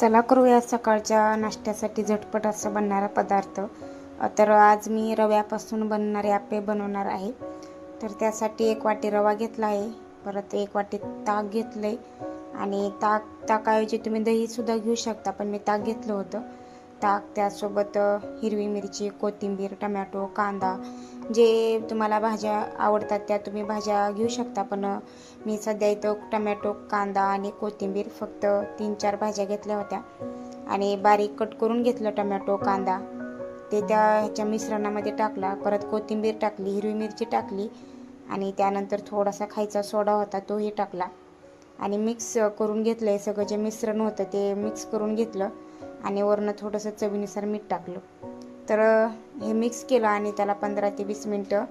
चला करूया सकाळच्या नाश्त्यासाठी झटपट असं बनणारा पदार्थ. तर आज मी रव्यापासून बनणारे आपे बनवणार आहे. तर त्यासाठी एक वाटी रवा घेतला आहे. परत एक वाटी ताक घेतलं आहे आणि ताक ताकाऐवजी तुम्ही दहीसुद्धा घेऊ शकता पण मी ताक घेतलं होतं. ताक त्यासोबत हिरवी मिरची कोथिंबीर टमॅटो कांदा जे तुम्हाला भाज्या आवडतात त्या तुम्ही भाज्या घेऊ शकता पण मी सध्या इथं टमॅटो कांदा आणि कोथिंबीर फक्त तीन चार भाज्या घेतल्या होत्या. आणि बारीक कट करून घेतलं टमॅटो कांदा. ते त्या ह्याच्या मिश्रणामध्ये टाकला परत कोथिंबीर टाकली हिरवी मिरची टाकली आणि त्यानंतर थोडासा खायचा सोडा होता तोही टाकला. आणि मिक्स करून घेतलं आहे सगळं जे मिश्रण होतं ते मिक्स करून घेतलं आणि वरनं थोडंसं चवीनुसार मीठ टाकलं. तर हे मिक्स केलं आणि त्याला पंधरा ते वीस मिनटं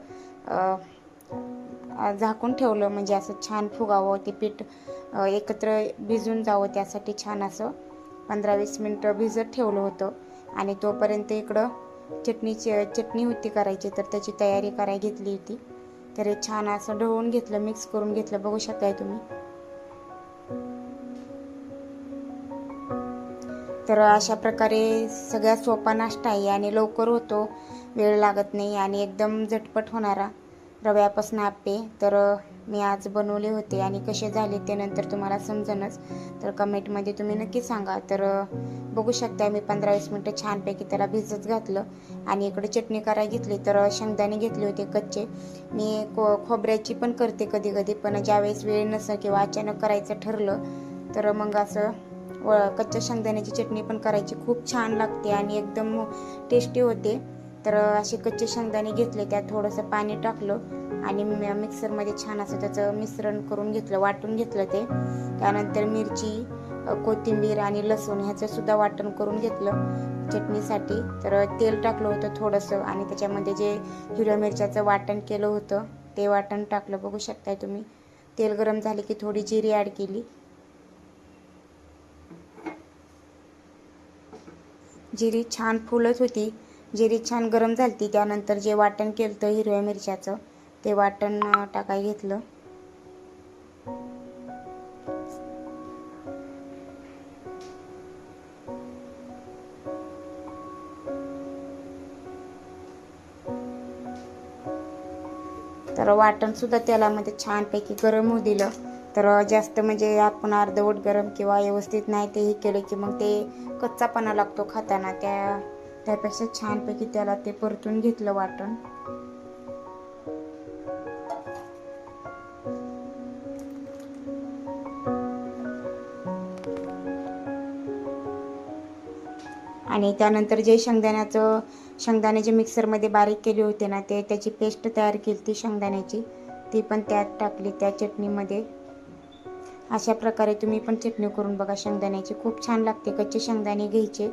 झाकून ठेवलं. म्हणजे असं छान फुगावं ते पीठ एकत्र भिजून जावं त्यासाठी छान असं पंधरा वीस मिनटं भिजत ठेवलं होतं. आणि तोपर्यंत इकडं चटणीची चटणी होती करायची तर त्याची तयारी करायला घेतली होती. तर हे छान असं ढवळून घेतलं मिक्स करून घेतलं. बघू शकताय तुम्ही. तर अशा प्रकारे सगळ्यात सोपा नाश्ता आहे आणि लवकर होतो वेळ लागत नाही आणि एकदम झटपट होणारा रव्यापासून आपे तर मी आज बनवले होते आणि कसे झाले ते नंतर तुम्हाला समजणच तर कमेंटमध्ये तुम्ही नक्की सांगा. तर बघू शकता मी पंधरा वीस मिनटं छानपैकी त्याला भिजत घातलं आणि इकडे चटणी करायला घेतली. तर शेंगदाणे घेतले होते कच्चे. मी को खोबऱ्याची पण करते कधी कधी पण ज्यावेळेस वेळ नसं किंवा अचानक करायचं ठरलं तर मग असं व कच्च्या शेंगदाण्याची चटणी पण करायची. खूप छान लागते आणि एकदम टेस्टी होते. तर असे कच्चे शेंगदाणे घेतले त्यात थोडंसं पाणी टाकलं आणि मिक्सरमध्ये छान असं त्याचं मिश्रण करून घेतलं वाटून घेतलं ते. त्यानंतर मिरची कोथिंबीर आणि लसूण ह्याचं सुद्धा वाटण करून घेतलं चटणीसाठी. तर तेल टाकलं होतं थोडंसं आणि त्याच्यामध्ये जे हिरव्या मिरच्याचं वाटण केलं होतं ते वाटण टाकलं. बघू शकताय तुम्ही. तेल गरम झाले की थोडी जिरी ॲड केली. जिरी छान फुलत होती. जिरी छान गरम झाली त्यानंतर जे वाटण केलं होतं हिरव्या मिरच्याचं ते वाटण टाकाय घेतलं. तर वाटण सुद्धा तेलामध्ये छानपैकी गरम होऊ दिलं. तर जास्त म्हणजे आपण अर्धवट गरम किंवा व्यवस्थित नाही तेही केले की मग ते कच्चापणा लागतो खाताना. त्या त्यापेक्षा छानपैकी त्याला ते परतून घेतलं वाटण. आणि त्यानंतर जे शेंगदाण्याचं शेंगदाणे जे मिक्सरमध्ये बारीक केले होते ना ते त्याची पेस्ट तयार केली ती शेंगदाण्याची. ती पण त्यात टाकली त्या चटणीमध्ये. अशा प्रकारे तुम्ही पण चटणी करून बघा. शेंगदाण्याची खूप छान लागते. कच्चे शेंगदाणे घ्यायचे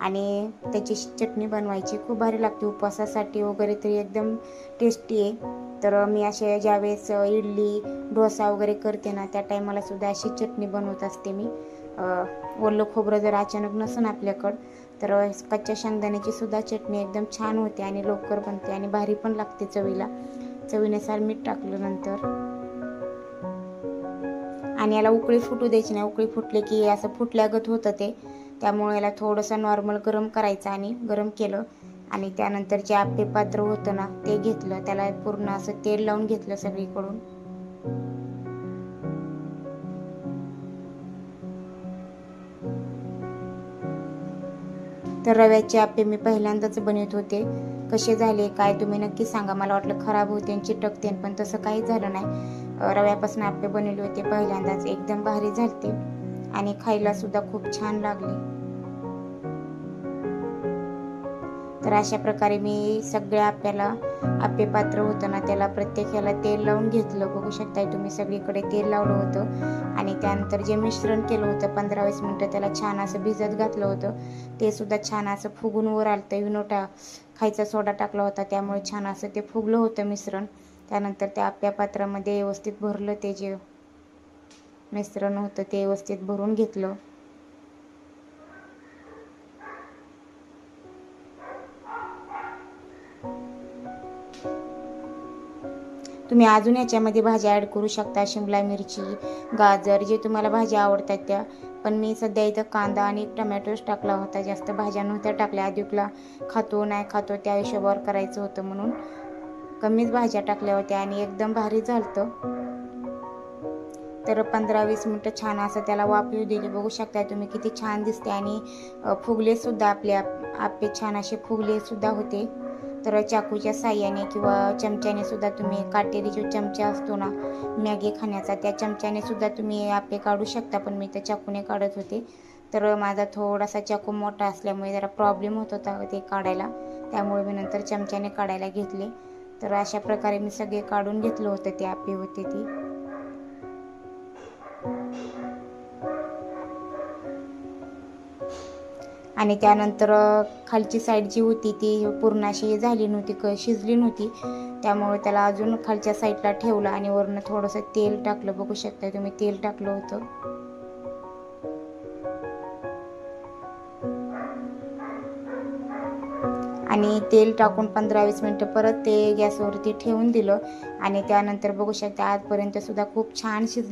आणि त्याची चटणी बनवायची. खूप भारी लागते. उपवासासाठी वगैरे तरी एकदम टेस्टी आहे. तर मी असे ज्यावेळेस इडली डोसा वगैरे करते ना त्या टायमाला सुद्धा अशी चटणी बनवत असते मी. ओलं खोबरं जर अचानक नसेल आपल्याकडं तर कच्च्या शेंगदाण्याची सुद्धा चटणी एकदम छान होते आणि लवकर बनते आणि भारी पण लागते चवीला. चवीनुसार मीठ टाकलं नंतर. आणि याला उकळी फुटू द्यायची नाही. उकळी फुटली की असं फुटल्यागत होतं ते. त्यामुळे याला थोडंसं नॉर्मल गरम करायचं आणि गरम केलं. आणि त्यानंतर जे आप्पे पात्र होतं ना ते घेतलं. त्याला पूर्ण असं तेल लावून घेतलं सगळीकडून. तर रव्याचे आप्पे मी पहिल्यांदाच बनवत होते. कसे झाले काय तुम्ही नक्की सांगा. मला वाटलं खराब होते आणि चिटकते पण तसं काही झालं नाही. रव्यापासून आप्पे बनवले होते. पहिल्यांदाच एकदम भारी झालते. आणि खायला सुद्धा खूप छान लागले. तर अशा प्रकारे मी सगळ्या आप्याला आपे पात्र होतं ना त्याला प्रत्येकाला तेल लावून घेतलं. बघू शकताय तुम्ही सगळीकडे तेल लावलं होतं. आणि त्यानंतर जे मिश्रण केलं होतं पंधरा वीस मिनटं त्याला छान असं भिजत घातलं होतं. ते सुद्धा छान असं फुगून वर आलं तर विनोटा खायचा सोडा टाकला होता त्यामुळे छान असं ते फुगलं होतं मिश्रण. त्यानंतर त्या आपल्या पात्रामध्ये व्यवस्थित भरलं ते जे मिश्रण होतं ते व्यवस्थित भरून घेतलं. तुम्ही अजून याच्यामध्ये भाज्या ॲड करू शकता. शिमला मिरची गाजर जे तुम्हाला भाज्या आवडतात त्या. पण मी सध्या इथं कांदा आणि टमॅटोच टाकला होता. जास्त भाज्या नव्हत्या टाकल्या. आदिकला खातो नाही खातो त्या हिशोबावर करायचं होतं म्हणून. कमीच भाज्या टाकल्या होत्या आणि एकदम भारी झालतं. तर पंधरा वीस मिनटं छान असं त्याला वाफ येऊ दिली. बघू शकता तुम्ही किती छान दिसते आणि फुगलेसुद्धा आपले आप- आपे छान असे फुगलेसुद्धा होते. तर चाकूच्या साह्याने किंवा चमच्याने सुद्धा तुम्ही काटेरी जो चमचा असतो ना मॅगी खाण्याचा त्या चमच्याने सुद्धा तुम्ही आपे काढू शकता. पण मी तर चाकूने काढत होते. तर माझा थोडासा चाकू मोठा असल्यामुळे जरा प्रॉब्लेम होत होता ते काढायला. त्यामुळे मी नंतर चमच्याने काढायला घेतले. तर अशा प्रकारे मी सगळे काढून घेतलं होतं ते आपे होते ती. आणि त्यानंतर खालची साईड जी होती ती पूर्ण अशी झाली नव्हती क शिजली नव्हती. त्यामुळे त्याला अजून खालच्या साईडला ठेवलं आणि वरनं थोडंसं तेल टाकलं. बघू शकता तुम्ही तेल टाकलं होतं. आणि तेल टाकून पंधरा वीस मिनटं परत ते गॅसवरती ठेवून दिलं. आणि त्यानंतर बघू शकता आजपर्यंत सुद्धा खूप छान शिजलं.